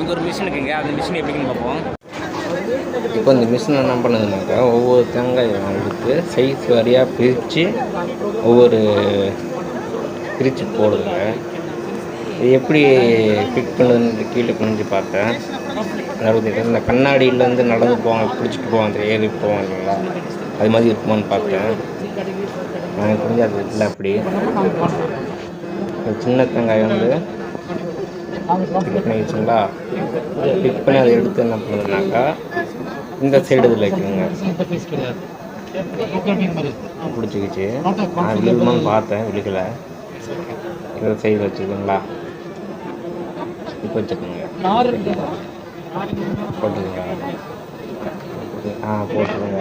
இங்கே ஒரு மிஷின் இருக்குங்க. அந்த மிஷின் எப்படின்னு பார்ப்போம். இப்போ இந்த மிஷின் என்ன பண்ணுதுனாக்கா ஒவ்வொரு தேங்காயும் எடுத்து சைஸ் வாரியாக பிரித்து ஒவ்வொரு பிரித்து போடுதுங்க இது எப்படி ஃபிட் பண்ணுதுன்னு கீழே குனிஞ்சு பார்த்தேன் அதாவது இந்த கண்ணாடியிலேருந்து நடந்து போவாங்க பிடிச்சிட்டு போவாங்க ஏறி போவாங்க இல்லைங்களா? அது மாதிரி இருக்குமான்னு பார்த்தேன். நான் குனிஞ்சு அது இல்லை அப்படி. சின்ன தேங்காய் வந்து ஃபிட் பண்ணி வச்சுங்களா பண்ணி அதை எடுத்து என்ன பண்ணுதுனாக்கா இந்த சைடு இதில் வைக்கணுங்க பிடிச்சிக்கிச்சு. நான் விழுகுமான்னு பார்த்தேன் விழுகலை. இந்த சைடு வச்சுக்கோங்களா. இப்போ வச்சுக்கோங்க. போட்டுக்கோங்க. ஆ போட்டுக்கோங்க.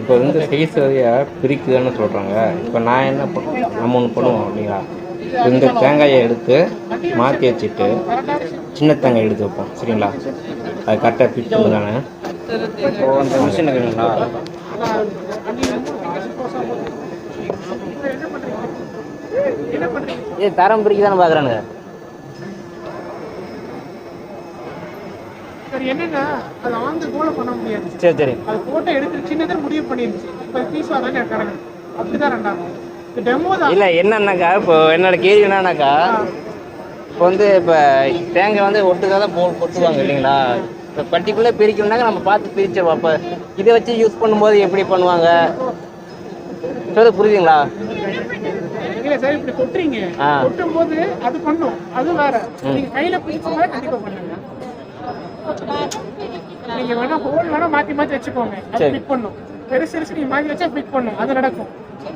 இப்போ வந்து சைஸ் வரையாக பிரிக்குதுன்னு சொல்கிறாங்க இப்போ நான் என்ன பண் நம்ம ஒன்று பண்ணுவோம் அப்படிங்களா இந்த தேங்காயை எடுத்து மாற்றி வச்சுட்டு சின்ன தேங்காய் எடுத்து வைப்போம். சரிங்களா? அது கரெக்டாக ஃபிட் பண்ணுதானே இப்போ அந்த மிஷின் இருக்குங்களா இது தரம் பிரிக்க தானே பார்க்குறானுங்க சரி என்னன்னா அது ஆன் த கோல பண்ண முடியாது. சரி சரி. அது போட்டோ எடுத்து சின்னதாக முடிவு பண்ணிருச்சு இப்போ பீஸ் வரலன்னு இருக்காங்க அப்படிதான் ரெண்டாகும் இல்லை என்னன்னாக்கா இப்போ என்னோட கேள்வி என்னன்னாக்கா இப்போ வந்து இப்போ தேங்காய் வந்து ஒட்டுக்காக தான் போ கொட்டுவாங்க இல்லைங்களா? இப்போ பர்டிகுலர் பிரிக்கணும்னாக்க நம்ம பார்த்து பிரிச்சிருவோம். அப்போ இதை வச்சு யூஸ் பண்ணும்போது எப்படி பண்ணுவாங்க? சொல்ல புரியுதுங்களா? இல்ல சார் இப்படி கொட்டுறீங்க. கொட்டும் போது அது பண்ணும். அது வேற. நீங்க கையில பிடிச்சோம்னா கண்டிப்பா பண்ணுங்க. நீங்க வேணா ஹோல் வேணா மாத்தி மாத்தி வச்சுக்கோங்க. அது. பிக் பண்ணும். பெருசு பெருசு நீங்க மாத்தி வச்சா பிக் பண்ணும். அது நடக்கும்.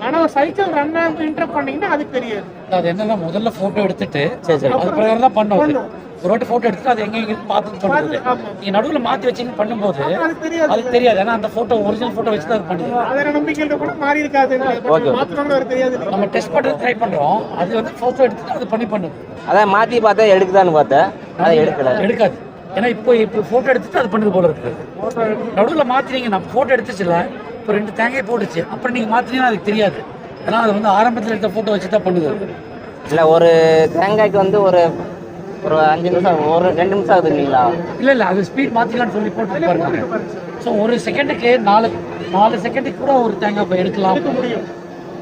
ஆனா சைக்கிள் ரன் இன்டர் பண்ணீங்கன்னா அதுக்கு தெரியாது. அது என்னன்னா முதல்ல போட்டோ எடுத்துட்டு சரி சரி அது பிரகாரம் தான் அது. பண்ணும். ஒரு வாட்டி போட்டோ எடுத்துட்டு அது எங்க எங்க பார்த்து பண்ணுறது. நீங்க நடுவுல மாத்தி வச்சீங்க பண்ணும்போது அது தெரியாது. அது தெரியாது. ஏன்னா அந்த போட்டோ ஒரிஜினல் போட்டோ வச்சு தான் அது பண்ணுது. அதோட நம்பிக்கையில கூட மாறி இருக்காது. தெரியாது. நம்ம டெஸ்ட் பண்ணுறது ட்ரை பண்றோம். அது வந்து போட்டோ எடுத்துட்டு அது பண்ணி பண்ணுது. அதான் மாற்றி பார்த்தா எடுக்குதான்னு பார்த்தேன். அதை எடுக்கலை. எடுக்காது. ஏன்னா இப்போ இப்போ போட்டோ எடுத்துட்டு அது பண்ணுது போல இருக்கு. நடுவுல மாத்தினீங்க நான் போட்டோ எடுத்துச்சுல இப்போ ரெண்டு தேங்காய் போட்டுச்சு. அப்புறம் நீங்க மாத்தினீங்கன்னா அதுக்கு தெரியாது. ஏன்னா அது வந்து ஆரம்பத்தில் எடுத்த போட்டோ வச்சு தான் பண்ணுது. இல்லை ஒரு தேங்காய்க்கு வந்து ஒரு ஒரு அஞ்சு நிமிஷம் ஒரு ரெண்டு நிமிஷம் ஆகுது இல்லைங்களா? இல்ல இல்ல அது ஸ்பீட் மாத்திக்கலாம்னு சொல்லி போட்டு பாருங்க. ஸோ ஒரு செகண்டுக்கு நாலு நாலு செகண்டுக்கு கூட ஒரு தேங்காய் போய் எடுக்கலாம்.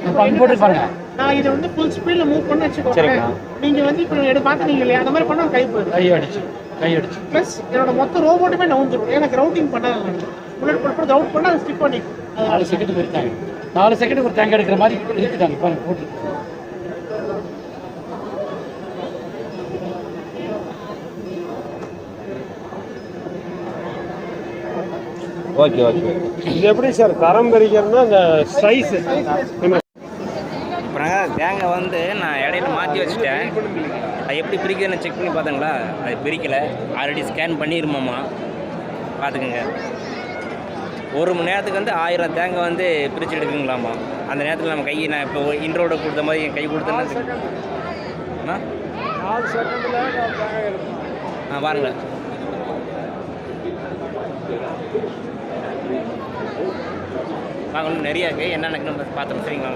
இப்போ அங்கே போட்டு பாருங்க. நான் இதை வந்து ஃபுல் ஸ்பீட்ல மூவ் பண்ண வச்சுக்கோங்க. சரிங்க. நீங்க வந்து இப்போ எடு பாத்துனீங்க இல்லையா? அந்த மாதிரி பண்ணா கை போயிடும். கை அடிச்சு கை அடிச்சு. ப்ளஸ் என்னோட மொத்த ரோபோட்டுமே நவுந்துரும். எனக்கு ரவுட்டிங் பண்ணாது புல்லட் போட்டு ரவுட் பண்ணா அது ஸ்டிக் பண்ணிக்கும். நாலு செகண்டுக்கு ஒரு தேங்காய் நாலு செகண்டுக்கு ஒரு தேங்காய் எடுக்கிற மாதிரி இருக்குதாங்க பாருங்க போட்டு. ஓகே ஓகே இது எப்படி சார் தரம் பிரிக்கிறதுனா அந்த சைஸ் இப்போ தேங்காய் வந்து நான் இடையில மாற்றி வச்சுட்டேன். அது எப்படி பிரிக்குதுன்னு செக் பண்ணி பார்த்தங்களா? அது பிரிக்கலை. Already scan பண்ணிருமாம்மா. பார்த்துக்குங்க. ஒரு மணி நேரத்துக்கு வந்து ஆயிரம் தேங்காய் வந்து பிரித்து எடுக்குங்களாமா அந்த நேரத்தில் நம்ம கையை நான் இப்போ இன்ட்ரோட கொடுத்த மாதிரி என் கை கொடுத்தேன்னா ஆ? பாருங்க. வாங்க நிறையா இருக்குது என்னென்ன பார்த்துருவோம் சரிங்களா?